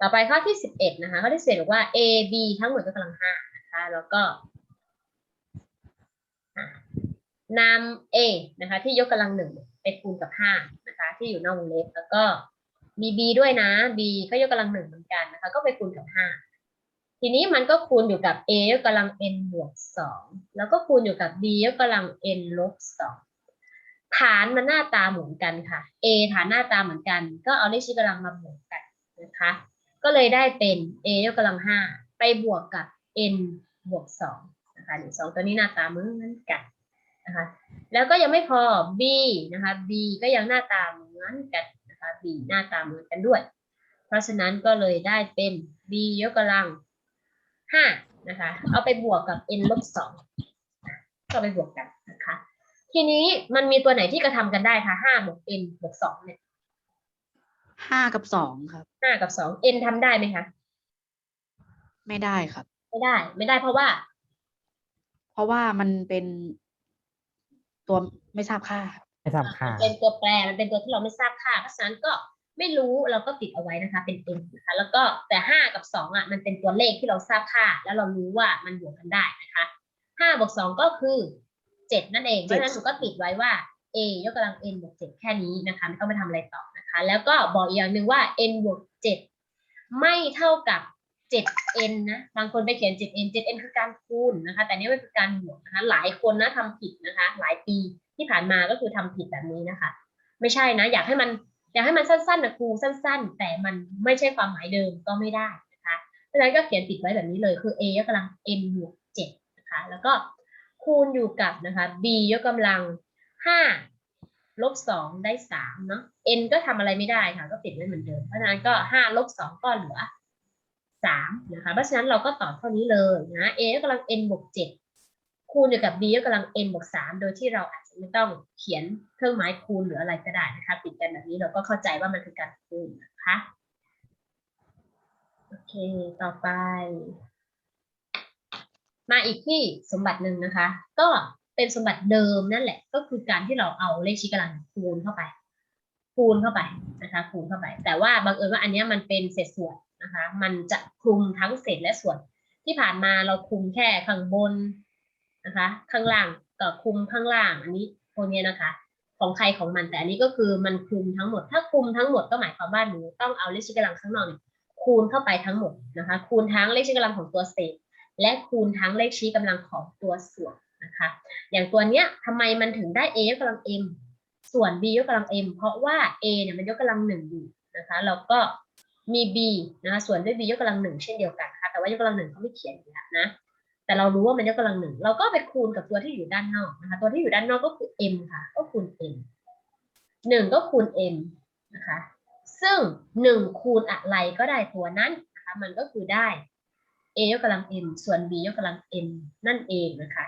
ต่อไปข้อที่สิบเอ็ดนะคะ ข้อที่สิบเอ็ดบอกว่า a b ทั้งหมดยกกำลังห้านะคะ แล้วก็นำ a นะคะ ที่ยกกำลังหนึ่งไปคูณกับห้านะคะ ที่อยู่นอกวงเล็บแล้วก็มี b ด้วยนะ b ก็ยกกำลังหนึ่งเหมือนกันนะคะ ก็ไปคูณกับห้าทีนี้มันก็คูณอยู่กับ a ยกกำลัง n บวกสองแล้วก็คูณอยู่กับ b ยกกำลัง n ลบสองฐานมันหน้าตาเหมือนกันค่ะ a ฐานหน้าตาเหมือนกัน ก็เอาเลขชี้กำลังมาบวกกัน นะคะ ก็เลยได้เป็น a ยกกำลังห้าไปบวกกับ n บวกสองนะคะนี่สองตัวนี้หน้าตาเหมือนกันนะคะแล้วก็ยังไม่พอ b นะคะ b ก็ยังหน้าตาเหมือนกันนะคะ b หน้าตาเหมือนกันด้วย เพราะฉะนั้นก็เลยได้เป็น b ยกกำลังห้านะคะ เอาไปบวกกับ n ลบสองก็ไปบวกกันนะคะ ทีนี้มันมีตัวไหนที่กระทำกันได้คะห้าบวก n บวกสองเนี่ย ห้ากับสองครับ ห้ากับสอง n ทำได้ไหมคะ ไม่ได้ครับ ไม่ได้ ไม่ได้เพราะว่า เพราะว่ามันเป็นตัวไม่ทราบค่าครับไม่ทราบค่ามันเป็นตัวแปรมันเป็นตัวที่เราไม่ทราบค่าเพราะฉะนั้นก็ไม่รู้เราก็ติดเอาไว้นะคะ เป็น n นะคะ แล้วก็แต่ห้ากับสองอะมันเป็นตัวเลขที่เราทราบค่า แล้วเรารู้ว่ามันบวกกันได้นะคะห้าบวกสองก็คือเจ็ดนั่นเองเพราะฉะนั้นหนูก็ติดไว้ว่า a ยกกำลัง n บวกเจ็ดแค่นี้นะคะ ไม่ต้องไปทำอะไรต่อ นะคะแล้วก็บอกอีกอย่างหนึ่งว่า n บวกเจ็ดไม่เท่ากับ 7n นะบางคนไปเขียน 7n 7n คือการคูณนะคะ แต่นี่มันคือการบวกนะคะ หลายคนนะทำผิดนะคะ หลายปีที่ผ่านมาก็คือทำผิดแบบนี้นะคะ ไม่ใช่นะ อยากให้มันอยากให้มันสั้นๆนะครูสั้น ๆ แต่มันไม่ใช่ความหมายเดิมก็ไม่ได้นะคะเพราะฉะนั้นก็เขียนติดไว้แบบนี้เลยคือ a ยกกำลัง n บวก7นะคะแล้วก็คูณอยู่กับนะคะ b ยกกำลัง5 ลบ2ได้3เนาะ n ก็ทำอะไรไม่ได้ค่ะ ก็ติดไว้เหมือนเดิม เพราะฉะนั้นก็5ลบ2ก็เหลือ3นะคะ เพราะฉะนั้นเราก็ตอบเท่านี้เลยนะ a ยกกำลัง n บวก7คูณอยู่กับ b ยกกำลัง n บวก3โดยที่เราอาจจะไม่ต้องเขียนเครื่องหมายคูณหรืออะไรก็ได้นะคะติดกันแบบนี้เราก็เข้าใจว่ามันคือการคูณนะคะโอเค ต่อไป มาอีกที่สมบัติหนึ่งนะคะ ก็ เป็นสมบัติเดิมนั่นแหละ ก็คือการที่เราเอาเลขชี้กำลังคูณเข้าไป คูณเข้าไปนะคะคูณเข้าไป แต่ว่าบังเอิญว่าอันนี้มันเป็นเศษส่วนนะคะ มันจะคลุมทั้งเศษและส่วน ที่ผ่านมาเราคุมแค่ข้างบนนะคะ ข้างล่างก็คุมข้างล่างอันนี้พวกเนี้ยนะคะ ของใครของมันแต่อันนี้ก็คือมันคลุมทั้งหมด ถ้าคลุมทั้งหมดก็หมายความว่าหนูต้องเอาเลขชี้กำลังข้างนอกเนี่ยคูณเข้าไปทั้งหมดนะคะ คูณทั้งเลขชี้กำลังของตัวเศษ และคูณทั้งเลขชี้กำลังของตัวส่วน นะคะ อย่างตัวเนี้ยทำไมมันถึงได้ a ยกกำลัง m ส่วน b ยกกำลัง m เพราะว่า a เนี่ยมันยกกำลังหนึ่งอยู่นะคะแล้วก็มี b นะคะส่วนด้วย b ยกกำลังหนึ่งเช่นเดียวกันค่ะแต่ว่ายกกำลังหนึ่งเขาไม่เขียนอยู่แล้วนะแต่เรารู้ว่ามันยกกำลังหนึ่งเราก็ไปคูณกับตัวที่อยู่ด้านนอกนะคะตัวที่อยู่ด้านนอกก็คือ m ค่ะ ก็คูณ m หนึ่งก็คูณ m นะคะซึ่งหนึ่งคูณอะไรก็ได้ตัวนั้นนะคะมันก็คือได้ a ยกกำลัง m ส่วน b ยกกำลัง m นั่นเองนะคะ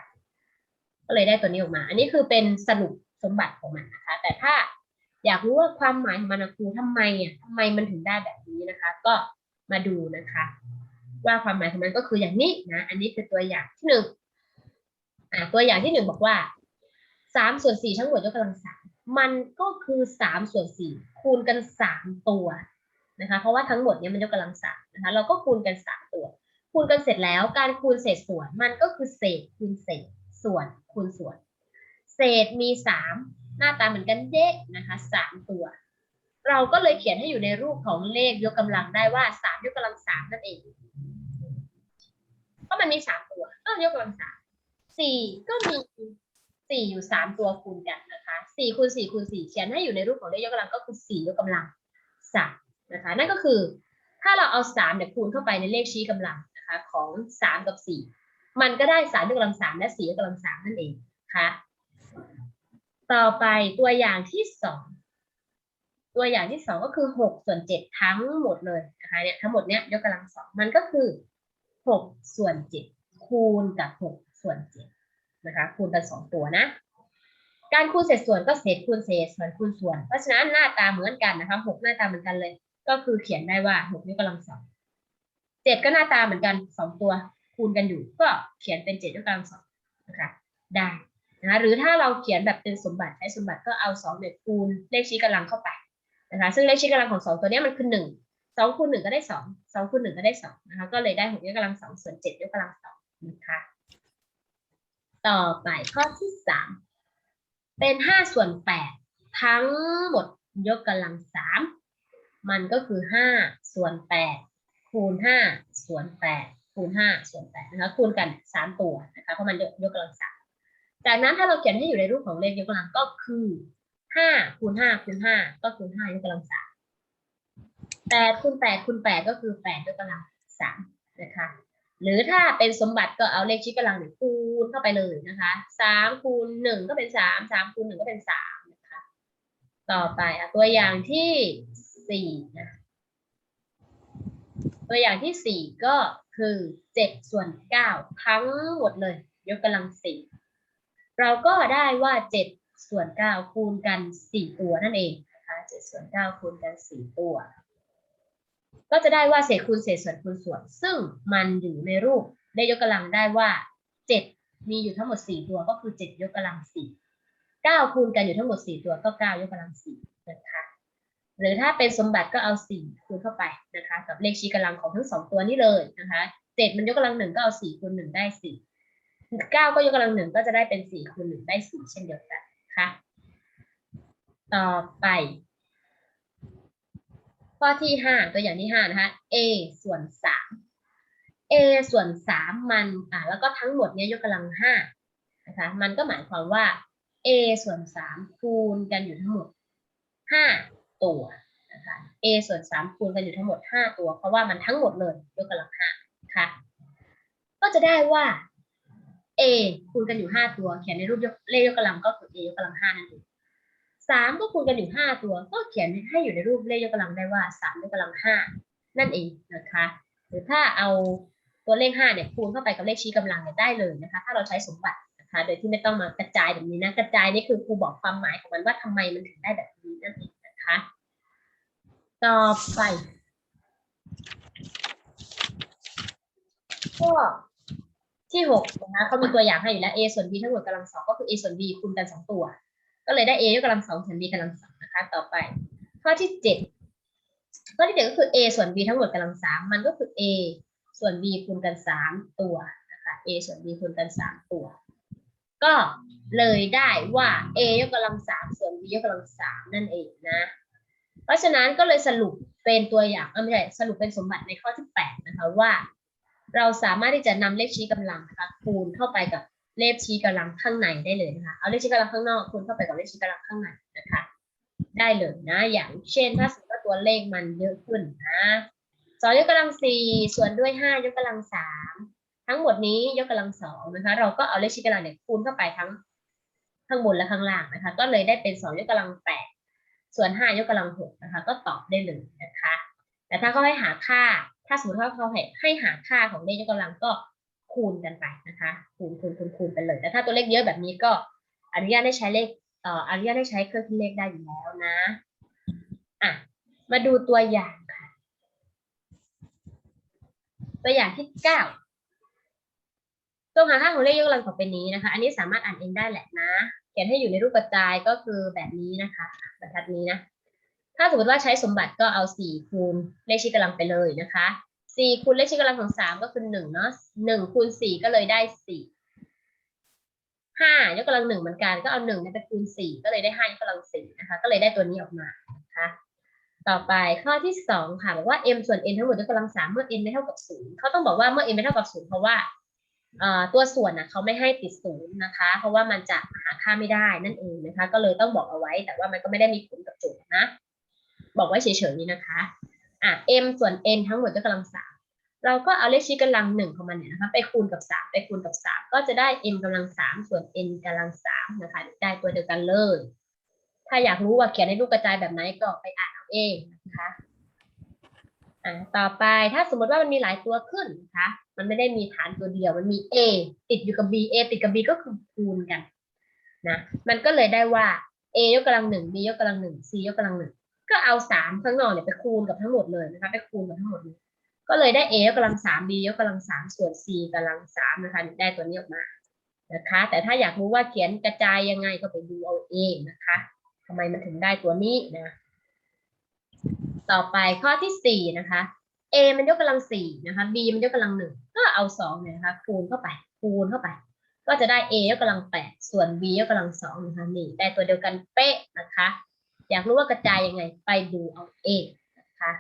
ก็เลยได้ตัวนี้ออกมา อันนี้คือเป็นสรุปสมบัติของมันนะคะ แต่ถ้าอยากรู้ว่าความหมายของมันครูทำไมอะทำไมมันถึงได้แบบนี้นะคะ ก็มาดูนะคะ ว่าความหมายของมันก็คืออย่างนี้นะ อันนี้คือตัวอย่างที่หนึ่งอ่าตัวอย่างที่หนึ่งบอกว่าสามส่วนสี่ทั้งหมดยกกำลังสามมันก็คือสามส่วนสี่คูณกันสามตัวนะคะ เพราะว่าทั้งหมดเนี้ยมันยกกำลังสามนะคะ เราก็คูณกันสามตัว คูณกันเสร็จแล้วการคูณเศษส่วนมันก็คือเศษคูณเศษ ส่วนคูณส่วน เศษมีสามหน้าตาเหมือนกันเด๊ะนะคะสามตัว เราก็เลยเขียนให้อยู่ในรูปของเลขยกกำลังได้ว่าสามยกกำลังสามนั่นเองเพราะมันมีสามตัวก็ยกกำลังสามสี่ก็มีสี่อยู่สามตัวคูณกันนะคะสี่คูณสี่คูณสี่เขียนให้อยู่ในรูปของเลขยกกำลังก็คือสี่ยกกำลังสามนะคะ นั่นก็คือ ถ้าเราเอาสามเนี่ยคูณเข้าไปในเลขชี้กำลังนะคะของสามกับสี่ มันก็ได้สามยกกำลังสามและสี่ยกกำลังสามนั่นเองค่ะต่อไปตัวอย่างที่สองตัวอย่างที่สองก็คือหกส่วนเจ็ดทั้งหมดเลยนะคะเนี่ยทั้งหมดเนี้ยยกกำลังสองมันก็คือหกส่วนเจ็ดคูณกับหกส่วนเจ็ดนะคะคูณกันสองตัวนะ การคูณเศษส่วนก็เศษคูณเศษส่วนคูณส่วน เพราะฉะนั้นหน้าตาเหมือนกันนะคะหกหน้าตาเหมือนกันเลย ก็คือเขียนได้ว่าหกยกกำลังสองเจ็ดก็หน้าตาเหมือนกันสองตัว คูณกันอยู่ ก็เขียนเป็นเจ็ดยกกำลังสองนะคะได้นะะหรือถ้าเราเขียนแบบเป็นสมบัติใช้สมบัติก็เอาสองเนี่ยคูณเลขชี้กำลังเข้าไปนะคะซึ่งเลขชี้กำลังของสองตัวเนี้ยมันคือหนึ่งสองคูณหนึ่งก็ได้สองสองคูณหนึ่งก็ได้สองนะคะก็เลยได้หกยกกำลังสองส่วนเจ็ดยกกำลังสองนะคะต่อไปข้อที่สามเป็นห้าส่วนแปดทั้งหมดยกกำลังสามมันก็คือห้าส่วนแปดคูณห้าส่วนแปด คูณห้าส่วนแปดนะคะคูณกันสามตัวนะคะเพราะมันยกยกกำลังสามจากนั้นถ้าเราเขียนให้อยู่ในรูปของเลขยกกำลังก็คือห้าคูณห้าคูณห้าก็คือห้ายกกำลังสามแปดคูณแปดคูณแปดก็คือแปดยกกำลังสามนะคะหรือถ้าเป็นสมบัติก็เอาเลขชี้กำลังคูณเข้าไปเลยนะคะสามคูณหนึ่งก็เป็นสามสามคูณหนึ่งก็เป็นสามนะคะต่อไปอตัวอย่างที่สี่นะ ตัวอย่างที่สี่ก็คือเจ็ดส่วนเก้าทั้งหมดเลย ยกกำลังสี่เราก็ได้ว่าเจ็ดส่วนเก้าคูณกันสี่ตัวนั่นเองนะคะเจ็ดส่วนเก้าคูณกันสี่ตัว ก็จะได้ว่าเศษคูณเศษส่วนคูณส่วน ซึ่งมันอยู่ในรูปได้ยกกำลังได้ว่าเจ็ดมีอยู่ทั้งหมดสี่ตัวก็คือเจ็ดยกกำลังสี่เก้าคูณกันอยู่ทั้งหมดสี่ตัวก็เก้ายกกำลังสี่นะคะหรือถ้าเป็นสมบัติก็เอาสี่คูณเข้าไป นะคะกับเลขชี้กำลังของทั้งสองตัวนี้เลยนะคะเจ็ดมันยกกำลังหนึ่งก็เอาสี่คูณหนึ่งได้สี่เก้าก็ยกกำลังหนึ่งก็จะได้เป็นสี่คูณหนึ่งได้สี่เช่นเดียวกันนะคะต่อไป ข้อที่ห้าตัวอย่างที่ห้านะคะ a ส่วนสาม a ส่วนสามมันอ่าแล้วก็ทั้งหมดเนี้ยยกกำลังห้านะคะมันก็หมายความว่า a ส่วนสามคูณกันอยู่ทั้งหมดห้าตัว นะคะ a ส่วนสามคูณกันอยู่ทั้งหมดห้าตัว เพราะว่ามันทั้งหมดเลยยกกำลังห้าค่ะ ก็จะได้ว่า a คูณกันอยู่ห้าตัว เขียนในรูปยกเลขยกกำลังก็คือ a ยกกำลังห้านั่นเองสามก็คูณกันอยู่ห้าตัว ก็เขียนให้อยู่ในรูปเลขยกกำลังได้ว่าสามยกกำลังห้านั่นเองนะคะ หรือถ้าเอาตัวเลขห้าเนี่ยคูณเข้าไปกับเลขชี้กำลังเนี่ยได้เลยนะคะ ถ้าเราใช้สมบัตินะคะ โดยที่ไม่ต้องมากระจายแบบนี้นะ กระจายนี่คือครูบอกความหมายของมันว่าทำไมมันถึงได้แบบนี้นั่นเองนะคะ ต่อไปข้อที่หกนะคะเขามีตัวอย่างให้อยู่แล้ว a ส่วน b ทั้งหมดกำลังสองก็คือ a ส่วน b คูณกันสองตัว ก็เลยได้ a ยกกำลังสองส่วน b กำลังสองนะคะ ต่อไป ข้อที่เจ็ดข้อที่เจ็ดก็คือ a ส่วน b ทั้งหมดกำลังสามมันก็คือ a ส่วน b คูณกันสามตัวนะคะ a ส่วน b คูณกันสามตัว ก็เลยได้ว่า a ยกกำลังสามส่วน b ยกกำลังสามนั่นเองนะ เพราะฉะนั้นก็เลยสรุปเป็นตัวอย่างไม่ใช่สรุปเป็นสมบัติในข้อที่แปดนะคะว่า เราสามารถที่จะนำเลขชี้กำลังนะคะคูณเข้าไปกับเลขชี้กำลังข้างในได้เลยนะคะเอาเลขชี้กำลังข้างนอกคูณเข้าไปกับเลขชี้กำลังข้างในนะคะได้เลยนะ อย่างเช่นถ้าสมมติว่าตัวเลขมันเยอะขึ้นนะสองยกกำลังสี่ส่วนด้วยห้ายกกำลังสามทั้งหมดนี้ยกกำลังสองนะคะ เราก็เอาเลขชี้กำลังเนี่ยคูณเข้าไปทั้งข้างบนและข้างล่างนะคะ ก็เลยได้เป็นสองยกกำลังแปด ส่วนห้ายกกำลังหกนะคะ ก็ตอบได้เลยนะคะ แต่ถ้าเขาให้หาค่า ถ้าสมมติว่าเขาให้ให้หาค่าของเลขยกกำลังก็คูณกันไปนะคะ คูณคูณคูณคูณไปเลย แต่ถ้าตัวเลขเยอะแบบนี้ก็อนุญาตให้ใช้เลขเอ่ออนุญาตให้ใช้เครื่องคิดเลขได้อยู่แล้วนะอะมาดูตัวอย่างค่ะ ตัวอย่างที่เก้าจงหาค่าของเลขยกกำลังต่อไปนี้นะคะ อันนี้สามารถอ่านเองได้แหละนะ เขียนให้อยู่ในรูปกระจายก็คือแบบนี้นะคะบรรทัดนี้นะ ถ้าสมมติว่าใช้สมบัติก็เอาสี่คูณเลขชี้กำลังไปเลยนะคะสี่คูณเลขชี้กำลังของสามก็คือหนึ่งเนาะหนึ่งคูณสี่ก็เลยได้สี่ห้ายกกำลังหนึ่งเหมือนกันก็เอาหนึ่งเนี่ไปคูณสี่ก็เลยได้ห้ายกกำลังสี่นะคะก็เลยได้ตัวนี้ออกมานะคะต่อไปข้อที่สองค่ะบอกว่า m ส่วน n ทั้งหมดยกกำลังสามเมื่อ n ไม่เท่ากับศูนย์เขาต้องบอกว่าเมื่อ n ไม่เท่ากับศูนย์เพราะว่า ตัวส่วนนะเขาไม่ให้ติดศูนย์นะคะ เพราะว่ามันจะหาค่าไม่ได้นั่นเองนะคะ ก็เลยต้องบอกเอาไว้ แต่ว่ามันก็ไม่ได้มีผลกับโจทย์นะ บอกไว้เฉยๆนี้นะคะอะ m ส่วน n ทั้งหมดยกกำลังสามเราก็เอาเลขชี้กำลังหนึ่งของมันเนี่ยนะคะไปคูณกับสามไปคูณกับสามก็จะได้ m กำลังสามส่วน n กำลังสามนะคะ ได้ตัวเดียวกันเลย ถ้าอยากรู้ว่าเขียนในรูปกระจายแบบไหนก็ไปอ่านเอาเองนะคะอ่าต่อไปถ้าสมมติว่ามันมีหลายตัวขึ้นนะคะ มันไม่ได้มีฐานตัวเดียว มันมี a ติดอยู่กับ b a ติดกับ b ก็คือคูณกันนะมันก็เลยได้ว่า a ยกกำลังหนึ่ง b ยกกำลังหนึ่ง c ยกกำลังหนึ่งก็เอาสามข้างนอกเนี่ยไปคูณกับทั้งหมดเลยนะคะไปคูณกับทั้งหมดเลยก็เลยได้ a ยกกำลังสาม b ยกกำลังสามส่วน c กำลังสามนะคะได้ตัวนี้ออกมานะคะ แต่ถ้าอยากรู้ว่าเขียนกระจายยังไงก็ไปดูเอาเองนะคะทำไมมันถึงได้ตัวนี้นะ ต่อไปข้อที่สี่นะคะ a มันยกกำลังสี่นะคะ b มันยกกำลังหนึ่งก็เอาสองเนี่ยนะคะคูณเข้าไปคูณเข้าไป ก็จะได้ a ยกกำลังแปดส่วน b ยกกำลังสองนะคะนี่ได้ตัวเดียวกันเป๊ะนะคะ อยากรู้ว่ากระจายยังไงไปดูเอาเองนะคะ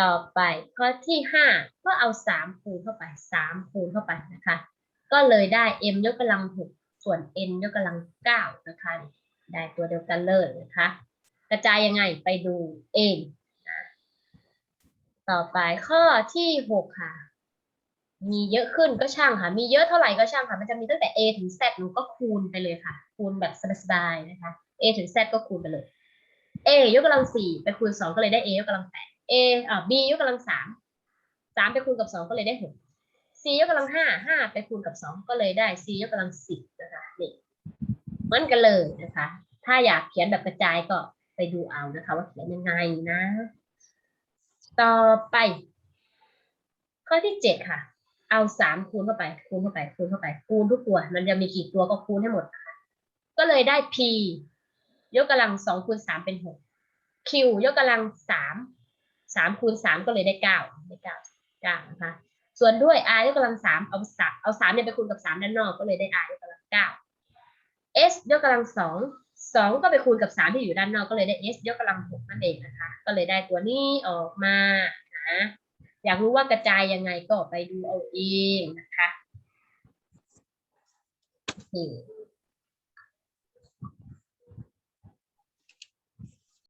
ต่อไปข้อที่ห้าก็เอาสามคูณเข้าไปสามคูณเข้าไปนะคะ ก็เลยได้ m ยกกำลังหกส่วน n ยกกำลังเก้านะคะ ได้ตัวเดียวกันเลยนะคะ กระจายยังไงไปดูเอง ต่อไปข้อที่หกค่ะ มีเยอะขึ้นก็ช่างค่ะ มีเยอะเท่าไหร่ก็ช่างค่ะ มันจะมีตั้งแต่ a ถึง z หนูก็คูณไปเลยค่ะ คูณแบบสบายๆนะคะ a ถึง z ก็คูณไปเลย a ยกกำลังสี่ไปคูณสองก็เลยได้ a ยกกำลังแปด a อ่า b ยกกำลังสามสามไปคูณกับสองก็เลยได้หก c ยกกำลังห้าห้าไปคูณกับสองก็เลยได้ c ยกกำลังสิบนะคะนี่เหมือนกันเลยนะคะ ถ้าอยากเขียนแบบกระจายก็ไปดูเอานะคะ ว่าเขียนยังไงนะ ต่อไป ข้อที่เจ็ดค่ะ เอาสามคูณเข้าไปคูณเข้าไปคูณเข้าไปคูณทุกตัว มันจะมีกี่ตัวก็คูณให้หมด ก็เลยได้ p ยกกำลังสองคูณสามเป็นหก q ยกกำลังสามสามคูณสามก็เลยได้เก้าได้เก้าเก้านะคะส่วนด้วย r ยกกำลังสามเอาสามเอาสามเนี่ยไปคูณกับสามด้านนอกก็เลยได้ r ยกกำลังเก้า s ยกกำลังสอง สองก็ไปคูณกับสามที่อยู่ด้านนอกก็เลยได้ s ยกกำลังหกนั่นเองนะคะ ก็เลยได้ตัวนี้ออกมานะอยากรู้ว่ากระจายยังไงก็ไปดูเอาเองนะคะนี่